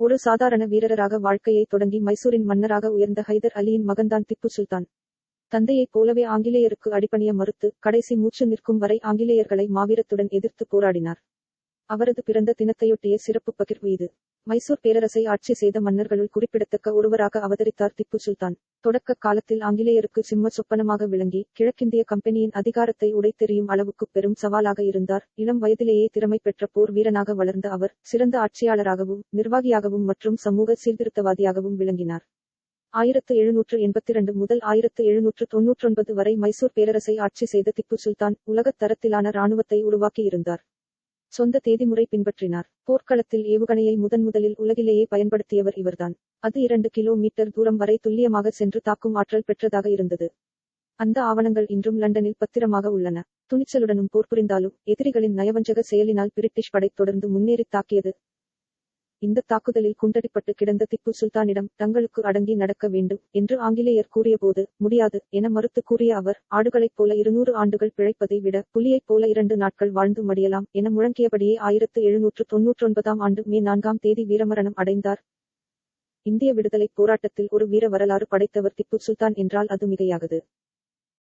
ஒரு சாதாரண வீரராக வாழ்க்கையை தொடங்கி மைசூரின் மன்னராக உயர்ந்த ஹைதர் அலியின் மகன்தான் திப்பு சுல்தான். தந்தையைப் போலவே ஆங்கிலேயருக்கு அடிபணிய மறுத்து கடைசி மூச்சு நிற்கும் வரை ஆங்கிலேயர்களை மாவீரத்துடன் எதிர்த்து போராடினார். அவரது பிறந்த தினத்தையொட்டிய சிறப்பு பகிர்வு இது. மைசூர் பேரரசை ஆட்சி செய்த மன்னர்களுள் குறிப்பிடத்தக்க ஒருவராக அவதரித்தார் திப்பு சுல்தான். தொடக்க காலத்தில் ஆங்கிலேயருக்கு சிம்ம சொப்பனமாக விளங்கி கிழக்கிந்திய கம்பெனியின் அதிகாரத்தை உடைத்தெறியும் அளவுக்கு பெரும் சவாலாக இருந்தார். இளம் வயதிலேயே திறமை பெற்ற போர் வீரனாக வளர்ந்த அவர் சிறந்த ஆட்சியாளராகவும் நிர்வாகியாகவும் மற்றும் சமூக சீர்திருத்தவாதியாகவும் விளங்கினார். ஆயிரத்து எழுநூற்று எண்பத்தி இரண்டு முதல் ஆயிரத்து எழுநூற்று தொன்னூற்றொன்பது வரை மைசூர் பேரரசை ஆட்சி செய்த திப்பு சுல்தான் உலகத் தரத்திலான இராணுவத்தை உருவாக்கியிருந்தார். சொந்த தேதிமுறை பின்பற்றினார். போர்க்களத்தில் ஏவுகணையை முதன் முதலில் உலகிலேயே பயன்படுத்தியவர் இவர்தான். அது இரண்டு கிலோமீட்டர் தூரம் வரை துல்லியமாக சென்று தாக்கும் ஆற்றல் பெற்றதாக இருந்தது. அந்த ஆவணங்கள் இன்றும் லண்டனில் பத்திரமாக உள்ளன. துணிச்சலுடனும் போர் புரிந்தாலும் எதிரிகளின் நயவஞ்சக செயலினால் பிரிட்டிஷ் படை தொடர்ந்து முன்னேறி தாக்கியது இந்த தாக்குதலில் குண்டடிப்பட்டு கிடந்த திப்பு சுல்தானிடம் தங்களுக்கு அடங்கி நடக்க வேண்டும் என்று ஆங்கிலேயர் கூறியபோது முடியாது என மறுத்து கூறிய அவர் ஆடுகளைப் போல இருநூறு ஆண்டுகள் பிழைப்பதை விட புலியைப் போல இரண்டு நாட்கள் வாழ்ந்து மடியலாம் என முழங்கியபடியே ஆயிரத்து எழுநூற்று தொன்னூற்றொன்பதாம் ஆண்டு மே நான்காம் தேதி வீரமரணம் அடைந்தார். இந்திய விடுதலைப் போராட்டத்தில் ஒரு வீர வரலாறு படைத்தவர் திப்பு சுல்தான் என்றால் அது மிகையாகது.